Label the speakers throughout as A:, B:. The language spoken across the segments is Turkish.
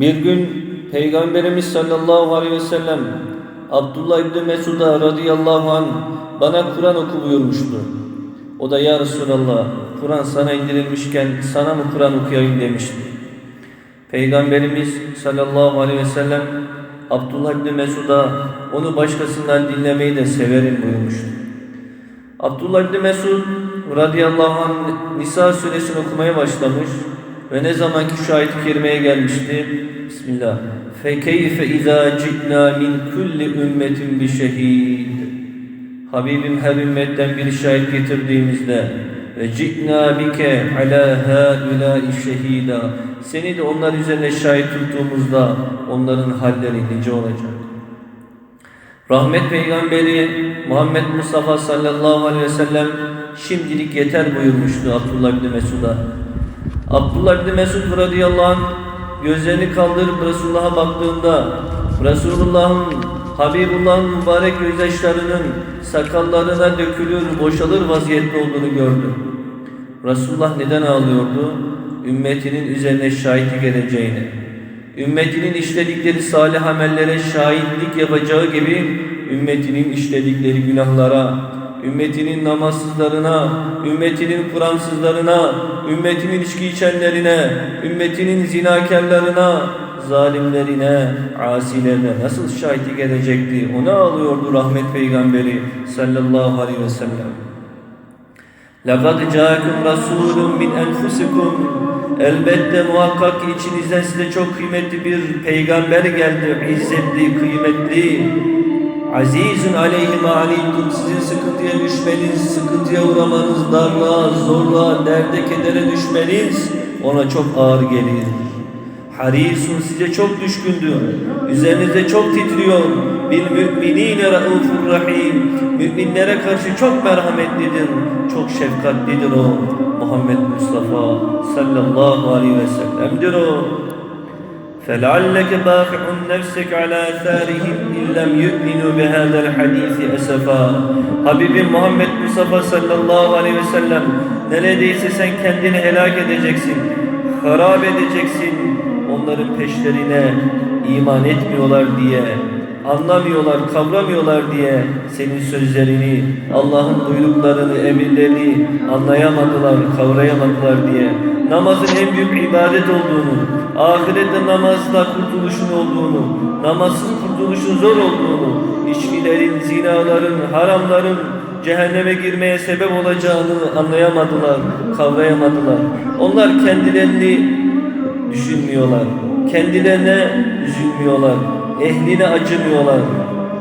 A: Bir gün Peygamberimiz sallallahu aleyhi ve sellem Abdullah İbni Mesud'a radıyallahu anh bana Kur'an oku buyurmuştu. O da ya Resulallah Kur'an sana indirilmişken sana mı Kur'an okuyayım demişti. Peygamberimiz sallallahu aleyhi ve sellem Abdullah İbni Mesud'a onu başkasından dinlemeyi de severim buyurmuştu. Abdullah İbni Mesud radıyallahu anh Nisa suresini okumaya başlamış ve ne zamanki şu ayet-i kerimeye gelmişti. Bismillah. فَكَيْفَ اِذَا جِئْنَا مِنْ كُلِّ اُمَّةٍ بِشَهِيدٍ Habibim her ümmetten bir şahit getirdiğimizde ve cikna bike ala haulâi şehîdâ seni de onlar üzerine şahit tuttuğumuzda onların halleri nice olacak. Rahmet peygamberi Muhammed Mustafa sallallahu aleyhi ve sellem şimdilik yeter buyurmuştu Abdullah bin Mesud'a. Abdullah bin Mesud radıyallahu anh gözlerini kaldırıp Resulullah'a baktığında Resulullah'ın Habibullah'ın mübarek gözyaşlarının sakallarına dökülür, boşalır vaziyette olduğunu gördü. Resulullah neden ağlıyordu? Ümmetinin üzerine şahitlik geleceğini, ümmetinin işledikleri salih amellere şahitlik yapacağı gibi ümmetinin işledikleri günahlara, ümmetinin namazsızlarına, ümmetinin Kur'ansızlarına, ümmetinin içki içenlerine, ümmetinin zinakarlarına, zalimlerine, asilerine nasıl şahitlik edecekti? Ona ağlıyordu rahmet peygamberi sallallahu aleyhi ve sellem. لَقَدْ جَاءَكُمْ رَسُولٌ مِنْ أَنْفُسِكُمْ Elbette muhakkak ki içinizden size çok kıymetli bir peygamber geldi. İzzetli, kıymetli. Azizun aleyhi ma aleykum sizin sıkıntıya düşmeniz, sıkıntıya uğramanız, darlığa, zorluğa, derde, kedere düşmeniz ona çok ağır gelir. Harisun size çok düşkündür. Üzerinize çok titriyor. Bil müminine raufur rahim. Müminlere karşı çok merhametlidir. Çok şefkatlidir o. Muhammed Mustafa sallallahu aleyhi ve sellem'dir o. فَلَعَلَّكَ بَاخِعٌ نَفْسَكَ عَلَى آثَارِهِمْ اِنْ لَمْ يُؤْمِنُوا بِهَذَا الْحَدِيثِ أَسَفًا Habibim Muhammed Mustafa sallallahu aleyhi ve sellem neredeyse sen kendini helak edeceksin, harap edeceksin, onların peşlerine iman etmiyorlar diye, anlamıyorlar, kavramıyorlar diye senin sözlerini, Allah'ın buyruklarını, emirlerini anlayamadılar, kavrayamadılar diye namazın en büyük ibadet olduğunu, ahirette namazla kurtuluşun olduğunu, namazsız kurtuluşun zor olduğunu, içkilerin, zinaların, haramların cehenneme girmeye sebep olacağını anlayamadılar, kavrayamadılar. Onlar kendilerini düşünmüyorlar. Kendilerine üzülmüyorlar. Ehline acımıyorlar.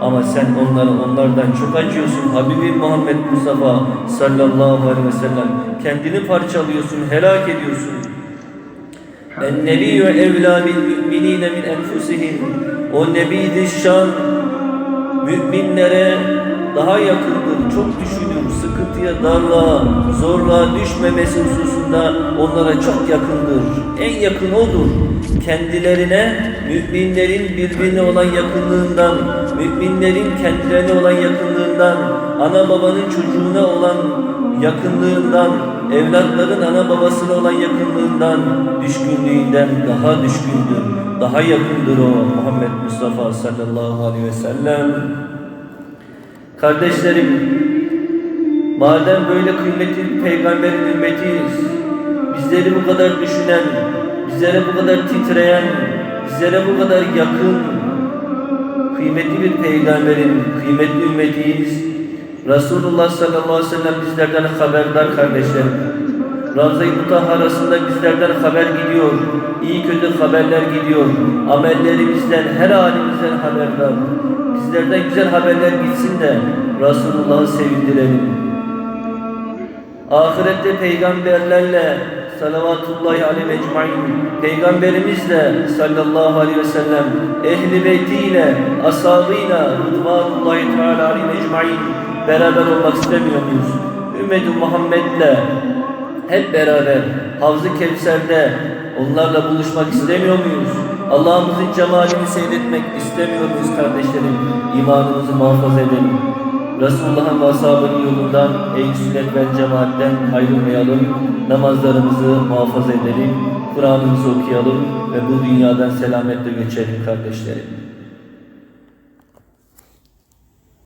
A: Ama sen onlara onlardan çok acıyorsun. Habibim Muhammed Mustafa sallallahu aleyhi ve sellem. Kendini parçalıyorsun, helak ediyorsun. En-nebiyyü evlâ bil müminîne min enfusihim. O nebidir şan müminlere daha yakındır, çok düşünür, sıkıntıya, darlığa, zorluğa düşmemesi hususunda onlara çok yakındır. En yakın odur. Kendilerine, müminlerin birbirine olan yakınlığından, müminlerin kendilerine olan yakınlığından, ana babanın çocuğuna olan yakınlığından, evlatların ana babasına olan yakınlığından, düşkünlüğünden daha düşkündür, daha yakındır o Muhammed Mustafa sallallahu aleyhi ve sellem. Kardeşlerim, madem böyle kıymetli peygamberin ümmetiyiz, bizleri bu kadar düşünen, bizlere bu kadar titreyen, bizlere bu kadar yakın, kıymetli bir peygamberin kıymetli ümmetiyiz. Resulullah sallallahu aleyhi ve sellem bizlerden haberdar kardeşlerim. Ravza-i Mutahharasında bizlerden haber gidiyor. İyi kötü haberler gidiyor. Amellerimizden, her halimizden haberdar. Bizlerden güzel haberler gitsin de Resulullah'ı sevindirelim. Ahirette peygamberlerle salavatullahi aleyhi ecmain peygamberimizle sallallahu aleyhi ve sellem ehli beytiyle ashabıyla rıdvanullahi teala aleyhi ecmain beraber olmak istemiyor muyuz? Ümmeti Muhammed'le hep beraber Havz-ı Kevser'de onlarla buluşmak istemiyor muyuz? Allah'ımızın cemalini seyretmek istemiyor muyuz kardeşlerim? İmanımızı muhafaza edelim. Resulullah'ın ve ashabının yolundan, ehl sünnet ve cemaatten ayrılmayalım. Namazlarımızı muhafaza edelim. Kur'an'ımızı okuyalım ve bu dünyadan selametle geçelim kardeşlerim.